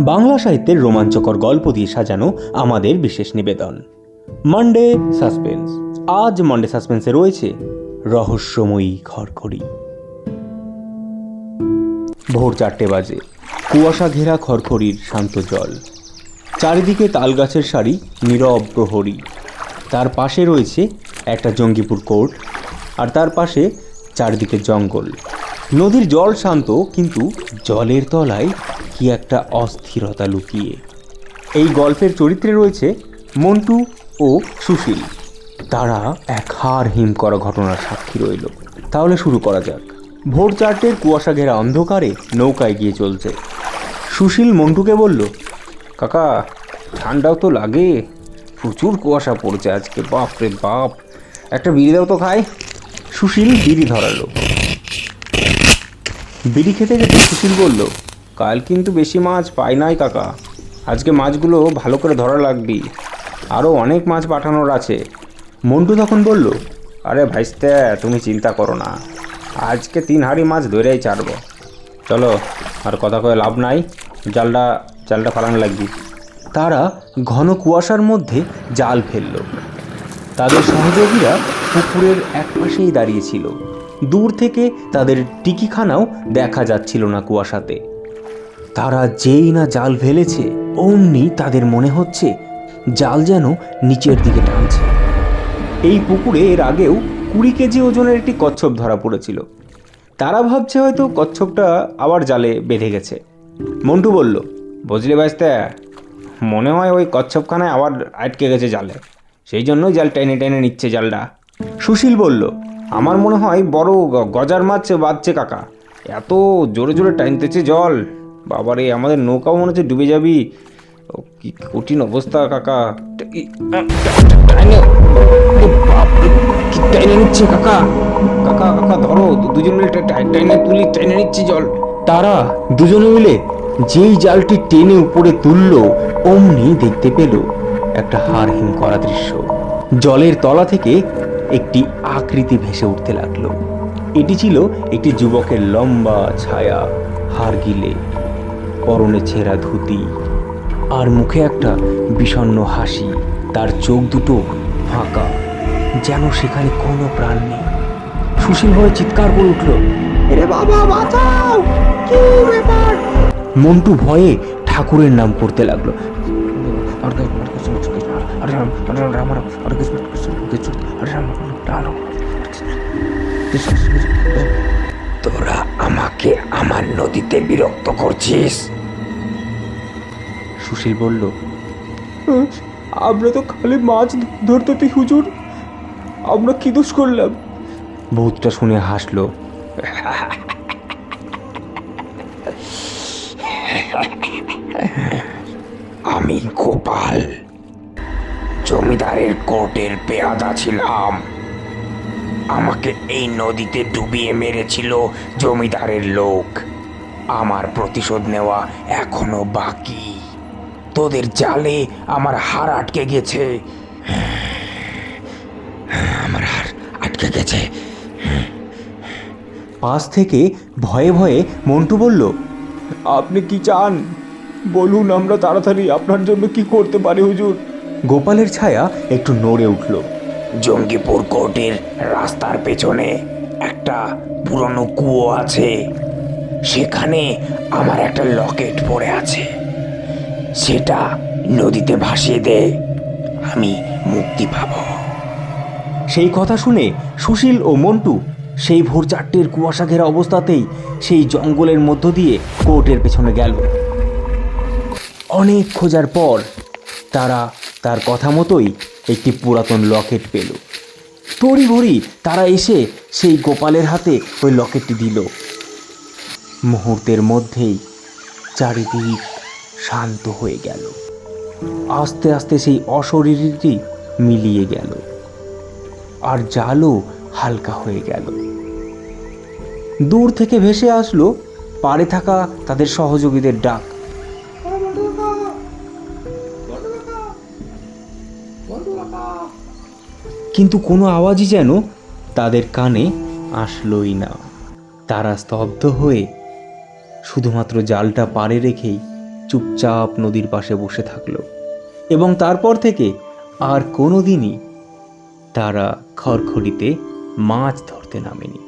বাংলা সাহিত্যের রোমাঞ্চকর গল্প দিয়ে সাজানো আমাদের বিশেষ নিবেদন। মানডে সাসপেন্স আজ মানডে সাসপেন্সে রয়েছে রহস্যময়ী খড়খড়ি। ভোর চারটে বাজে। কুয়াশা ঘেরা খড়খড়ির শান্ত জল। চারিদিকে তালগাছের সারি, নীরব প্রহরী। তার পাশে রয়েছে একটা জঙ্গিপুর কোর্ট, আর তার পাশে চারিদিকে জঙ্গল। নদীর জল শান্ত, কিন্তু জলের তলায় কি একটা অস্থিরতা লুকিয়ে। এই গল্পের চরিত্রে রয়েছে মন্টু ও সুশীল। তারা এক হার হিম করা ঘটনার সাক্ষী রইল। তাহলে শুরু করা যাক। ভোর চারটের কুয়াশা ঘেরা অন্ধকারে নৌকায় গিয়ে চলছে। সুশীল মন্টুকে বলল, কাকা, ঠান্ডাও তো লাগে। প্রচুর কুয়াশা পড়ছে আজকে, বাপ রে বাপ। একটা বিড়ি দাও তো খাই। সুশীল বিড়ি ধরালো। বিড়ি খেতে খেতে সুশীল বলল কাল কিন্তু বেশি মাছ পাই নাই কাকা। আজকে মাছগুলো ভালো করে ধরা লাগবি। আরও অনেক মাছ পাঠানোর আছে। মন্টু তখন বলল, আরে ভাইস্তে, তুমি চিন্তা করো না। আজকে তিন হাঁড়ি মাছ ধরেই ছাড়বো। চলো, আর কথা কয়ে লাভ নাই। জালটা জালটা ফালানো লাগবি। তারা ঘন কুয়াশার মধ্যে জাল ফেলল। তাদের সহযোগীরা পুকুরের একপাশেই দাঁড়িয়েছিল দূর থেকে তাদের টিকিখানাও দেখা যাচ্ছিল না কুয়াশাতে। তারা যেই না জাল ফেলেছে, অমনি তাদের মনে হচ্ছে জাল যেন নিচের দিকে টানছে। এই পুকুরে এর আগেও কুড়ি কেজি ওজনের একটি কচ্ছপ ধরা পড়েছিল। তারা ভাবছে হয়তো কচ্ছপটা আবার জালে বেঁধে গেছে। মন্টু বলল, বুঝলি বাইস্তে, মনে হয় ওই কচ্ছপখানায় আবার আটকে গেছে জালে। সেই জন্যই জাল টেনে টেনে নিচ্ছে জালটা। সুশীল বলল, আমার মনে হয় বড় গজার মাছ বাঁধছে কাকা। এত জোরে জোরে টানতেছে জল। বাবারে, আমাদের নৌকাও মনে হচ্ছে ডুবে যাবি। কি কঠিন অবস্থা, কাকা। টাইনে- নিচ্ছে, কাকা? কাকা কাকা, ধরো দুজন মিলে টাইনে তুলি, টাইনে নিচ্ছে জল। তারা দুজনে মিলে যেই জালটি টেনে উপরে তুলল, অমনি দেখতে পেল একটা হারহীন করা দৃশ্য। জলের তলা থেকে একটি আকৃতি ভেসে উঠতে লাগল। এটি ছিল একটি যুবকের লম্বা ছায়া। হাড় গিলে পরনে ছেঁড়া ধুতি আর মুখে একটা বিষণ্ণ হাসি তার চোখ দুটো ফাঁকা যেন সেখানে কোনো প্রাণ নেই সুশীল হয়ে চিৎকার করে উঠল বাবা মন্টু ভয়ে ঠাকুরের নাম করতে লাগল তোরা আমাকে আমার নদীতে বিরক্ত করছিস? সুশীল বলল আমরা তো খালি মাছ ধরতে হুজুর। আমরা কি দোষ করলাম? ভূতটা শুনে হাসলো। আমি গোপাল। জমিদারের কোর্টের পেয়াদা ছিলাম। আমাকে এই নদীতে ডুবিয়ে মেরেছিল জমিদারের লোক। আমার প্রতিশোধ নেওয়া এখনও বাকি। তোদের জালে আমার হাড় আটকে গেছে। আমার হাড় আটকে গেছে। পাশ থেকে ভয়ে ভয়ে মন্টু বলল আপনি কি চান? বলুন আমরা তাড়াতাড়ি আপনার জন্য কি করতে পারি হুজুর? গোপালের ছায়া একটু নড়ে উঠল। জঙ্গিপুর কোর্টের রাস্তার পেছনে একটা পুরনো কুয়ো আছে। সেখানে আমার একটা লকেট পড়ে আছে। সেটা নদীতে ভাসিয়ে দে, আমি মুক্তি পাব। সেই কথা শুনে সুশীল ও মন্টু সেই ভোর চারটের কুয়াশা ঘেরা অবস্থাতেই সেই জঙ্গলের মধ্য দিয়ে কোর্টের পেছনে গেল। অনেক খোঁজার পর তারা তার কথা মতোই একটি পুরাতন লকেট পেল। তড়িঘড়ি তারা এসে সেই গোপালের হাতে ওই লকেটটি দিল। মুহূর্তের মধ্যেই চারিদিক শান্ত হয়ে গেল। আস্তে আস্তে সেই অশরীরটি মিলিয়ে গেল। আর জালও হালকা হয়ে গেল। দূর থেকে ভেসে আসলো পাড়ে থাকা তাদের সহযোগীদের ডাক। কিন্তু কোনো আওয়াজই যেন তাদের কানে আসলোই না। তারা স্তব্ধ হয়ে শুধুমাত্র জালটা পাড়ে রেখেই চুপচাপ নদীর পাশে বসে থাকল এবং তারপর থেকে আর কোনো দিনই তারা খড়খড়িতে মাছ ধরতে নামেনি।